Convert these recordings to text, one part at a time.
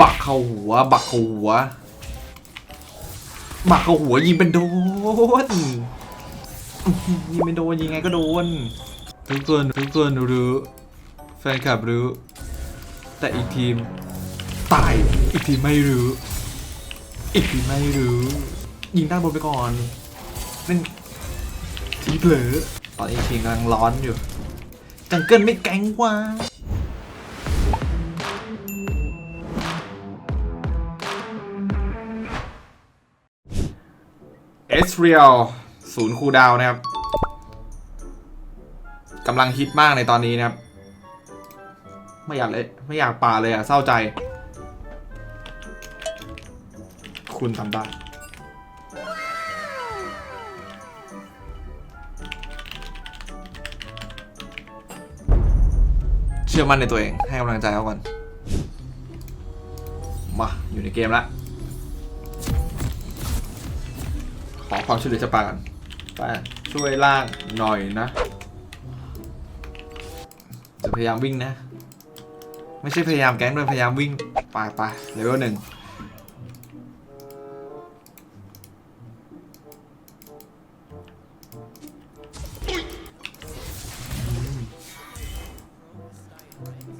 บักเข้าหัว บักเข้าหัว บักเข้าหัวยิงเป็นโดนยิงเป็นโดนยิงไงก็โดน ทุกคนทุกคนรู้แฟนคลับรู้ แต่อีกทีมตายอีกทีไม่รู้ อีกทีไม่รู้ ยิงด้านบนไปก่อนนั่นทีเผลอตอนนี้ทีมกำลังร้อนอยู่จังเกิลไม่แก๊งกว่า สเรียลศูนย์คูดาวน์นะครับกำลังฮิตมากในตอนนี้นะครับ ไม่อยากเลยไม่อยากป่าเลยอะเศร้าใจ คุณทำได้เชื่อมั่นในตัวเองให้กำลังใจเขาก่อน มา อยู่ในเกมละ ขอความช่วยเหลือจากปากันไปช่วยล่างหน่อยนะ จะพยายามวิ่งนะ ไม่ใช่พยายามแก๊งด้วยพยายามวิ่งไปไปเลเวลหนึ่ง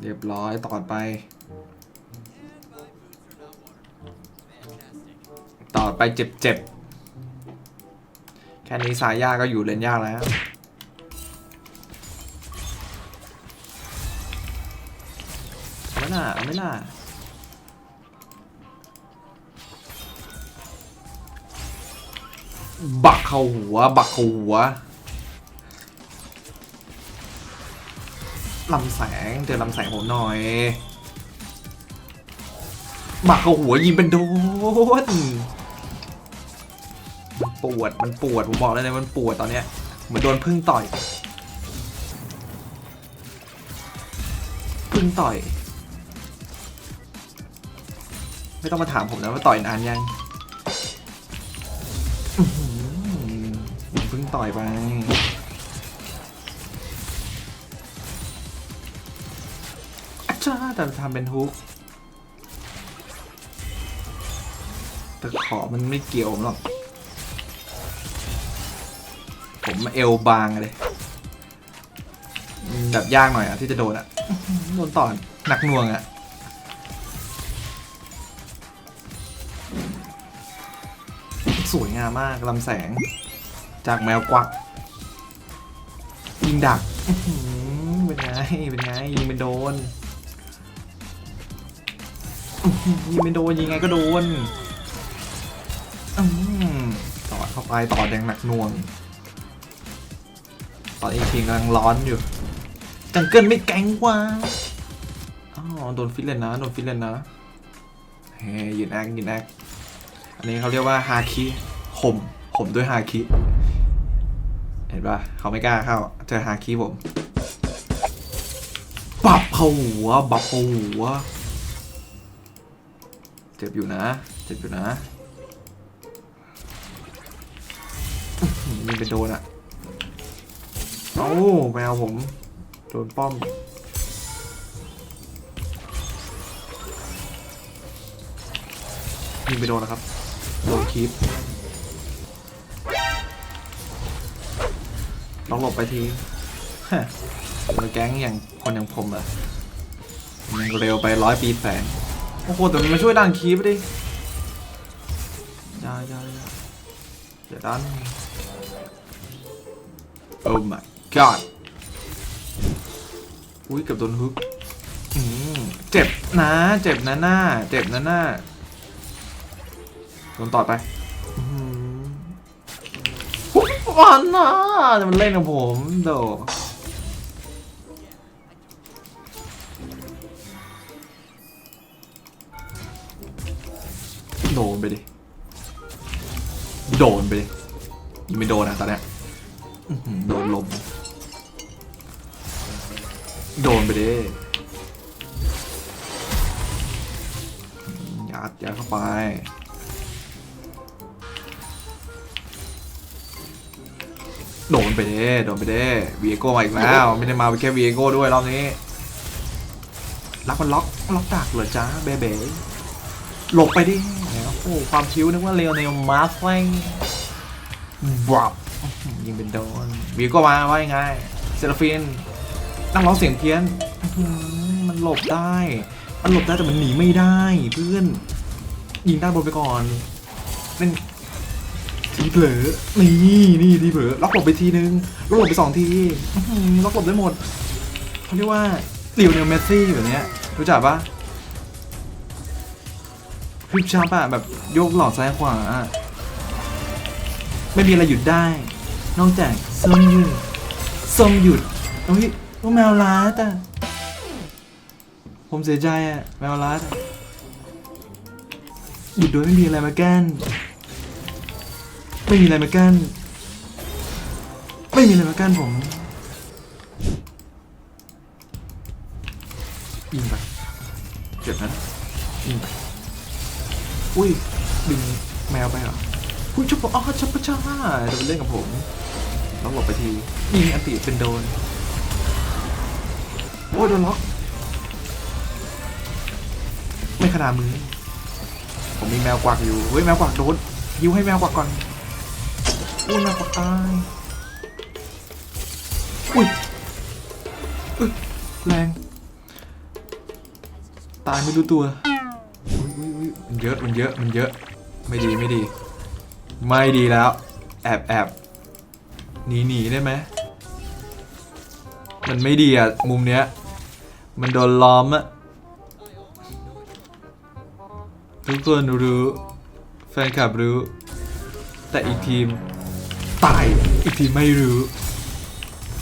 เรียบร้อยต่อไป ต่อไปเจ็บเจ็บๆ แค่นี้สายยากก็อยู่เลนยากแล้วไม่ล่าไม่ล่ะบักเขาหัว บักเขาหัวลำแสงเจอลำแสงผมหน่อยบักเขาหัวยิงเป็นโดน ปวด มันปวด ผมบอกเลยนะมันปวดตอนเนี้ย เหมือนโดนพึ่งต่อย พึ่งต่อย ไม่ต้องมาถามผมนะว่าต่อยนานยังพิ่งต่อยไปอาจ้าแต่ทำเป็นฮุกแต่ขอมันไม่เกี่ยวผมหรอก ผมเอวบางเลยแบบยากหน่อยอะที่จะโดนอะอื้อหือโดนต่อนหนักหน่วงอะสวยงามมากลำแสง จากแมวกวักยิงดักอื้อหือเป็นไงเป็นไงยิงเป็นโดนอื้อหือยิงเป็นโดนยิงไงก็โดนอืมต่อเข้าไปต่อแดงหนักหน่วง ตอนเอีกทีกำลังร้อนอยู่ จังเกิลไม่แก๊งกว่าอ๋อโดนฟิตเลยนะ โดนฟิตเลยนะ เฮ้ยยืนแอคยืนแอคอันนี้เขาเรียกว่าฮาคิข่มข่มด้วยฮาคิเห็นปะเขาไม่กล้าเข้า เจอฮาคิผมปับเขาหัวบับเขาหัวเจ็บอยู่นะ เจ็บอยู่นะอื้อหือยิงไปโดนอะ เอ้าแมวผมโดนป้อม ยิงไปโดนนะครับ โดนคีปลองหลบไปทีฮะเจอแก๊งอย่างคนอย่างผมอะมันเร็วไปร้อยปีแสงโอ้โหแต่มันมาช่วยดันคีปดิอยาอยาอยาอย่าดันโอ้ my god อุ้ยเกับโดนฮุกเจ็บนะ เจ็บนะหน้า เจ็บนะหน้าโดนต่อไปวันนะมันเล่นกับผมโดโดนไปดิ โดนไปดิยิงไม่โดนอะตอนเนี้ยโดนลม โดนไปดิยัดยัดเข้าไป โดนไปเด้โดนไปเด้วีโก้มาอีกแล้ว ไม่ได้มาแค่วีโก้ด้วยรอบนี้รักมันล็อกล็อกดักเหรอจ้าเบเบหลบไปดิโอ้โหความคิ้วนึกว่าเลโอเนลมาร์ฟงบับยิงเป็นโดนวีก็มาว่ายังไงเซราฟิน นักร้องเสียงเพี้ยนอื้อหือมันหลบได้ มันหลบได้แต่มันหนีไม่ได้เพื่อน ยิงด้านบนไปก่อนเล่นทีเผลอนี่นี่ทีเผลอล็อกหลบไปทีนึงล็อกหลบไปสองทีอื้อหือล็อกหลบได้หมดเขาเรียกว่าเลียวเนลเมสซี่แบบเนี้ยรู้จักปะพริบชับอะแบบโยกหลอกซ้ายขวาอะไม่มีอะไรหยุดได้ นอกจากส้มหยุดส้มหยุดโอ้ย ว่าแมวล้าแต่ผมเสียใจอะแมวล้าอะหยุดโดยไม่มีอะไรมากั้นไม่มีอะไรมากั้นไม่มีอะไรมากั้นผมยิงไปเจ็บนะยิงไปอุ้ยดึงแมวไปเหรออุ้ยชุบอ๋อชุบปะช่าเดี๋ยวไปเล่นกับผมต้องหลบไปทียิงอันติเป็นโดนโอ้ยโดนล็อก ไม่ขนาดมือ ผมมีแมวกวักอยู่ เฮ้ยแมวกวักโดนยิวให้แมวกวักก่อน อุ้ยแมวกวักตาย อุ้ยอุ๊ยแรง ตายไม่รู้ตัวอุ้ยอุ้ยอุ้ยมันเยอะ มันเยอะ มันเยอะ ไม่ดี ไม่ดี ไม่ดีแล้ว แอบแอบหนีหนีได้ไหมมันไม่ดีอะ มุมเนี้ย มันโดนล้อมอะทุกคนรู้ แฟนคลับรู้ แต่อีกทีม ตาย อีกทีมไม่รู้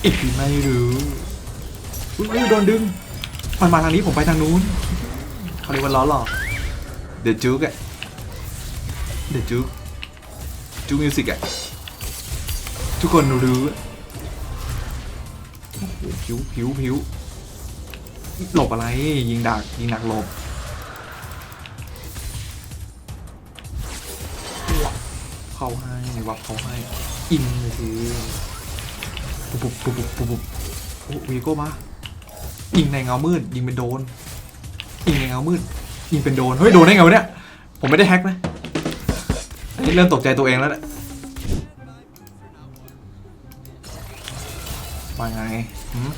อีกทีมไม่รู้อุ้ยอุ้ยโดนดึง มันมาทางนี้ผมไปทางนู้นเขาเรียกว่าล้อหลอก เดอะจุกอะเดอะจุกจุกมิวสิกอะทุกคนรู้โอ้โหผิวผิวผิว หลบอะไร ยิงดักยิงดักหลบเข้าให้วับเข้าให้ อินเลยทีปุ๊บปุ๊บปุ๊บปุ๊บปุ๊บโอ้วีโก้มายิงในเงามืด ยิงเป็นโดน ยิงในเงามืด ยิงเป็นโดน เฮ้ย โดนได้ไงวะเนี่ย ผมไม่ได้แฮ็กนะอันนี้เริ่มตกใจตัวเองแล้วเนี่ยว่าไงหืม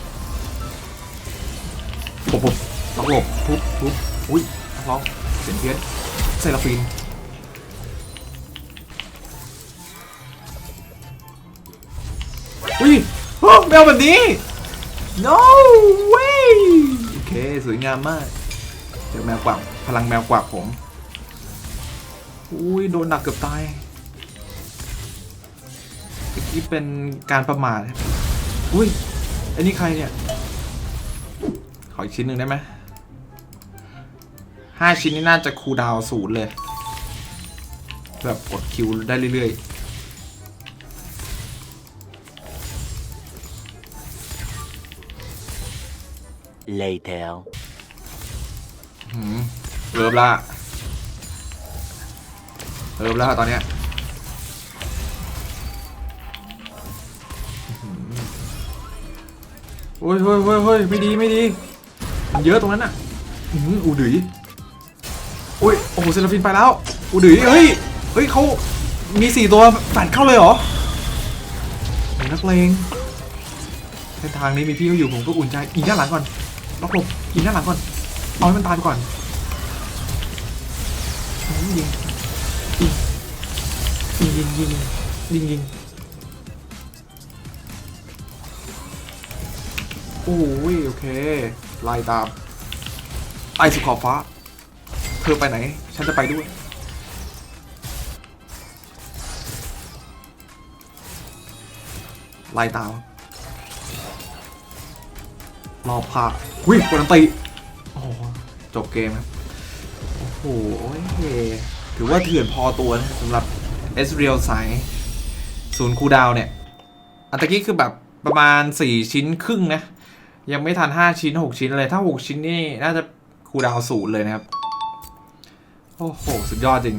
ปุ๊บปุ๊บล็อกหลบปุ๊บปุ๊บอุ้ยนักร้องเสียงเพี้ยนเซราฟินอุ้ยโอ้แมวแบบนี้ no way โอเค สวยงามมากเจอแมวกวักพลังแมวกวักผมอุ้ยโดนหนักเกือบตายเมื่อกี้เป็นการประมาทอุ้ยอ้นี่ใครเนี่ย ขออีกชิ้นหนึ่งได้ไหมห้าชิ้นนี้น่าจะคูลดาวน์ศูนย์เลย แบบกดคิวได้เรื่อยๆ later หืมเริ่มละเริ่มละตอนเนี้ยโอ้ยเฮ้ยเฮ้ยเฮ้ยไม่ดี ไม่ดี มันเยอะตรงนั้นอะอืออูดือยโอ้ยโอ้โหเซราฟินไปแล้ว อูดือยเฮ้ยเฮ้ยเขามีสี่ตัวแฝดเข้าเลยเหรอนักเลงเส้นทางนี้มีพี่เขาอยู่ผมก็อุ่นใจอีกด้านหลังก่อนล็อกผมอีกด้านหลังก่อนเอาให้มันตายไปก่อนยิงยิงยิงยิงยิงยิงโอ้ยโอเค ไล่ตามไอสุดขอบฟ้า เธอไปไหน ฉันจะไปด้วย ไล่ตามรอบผ่าหุ้ยกดอันตีโอ้โหจบเกมครับโอ้โหถือว่าเถื่อนพอตัวนะสำหรับเอสเรียลสายศูนย์คูลดาวน์เนี่ย อันตะกี้คือแบบประมาณ 4 ชิ้นครึ่งนะ ยังไม่ทัน 5 ชิ้น 6 ชิ้นเลย ถ้า 6 ชิ้นนี่ น่าจะคูดาวน์ศูนย์เลยนะครับ โอ้โห สุดยอดจริง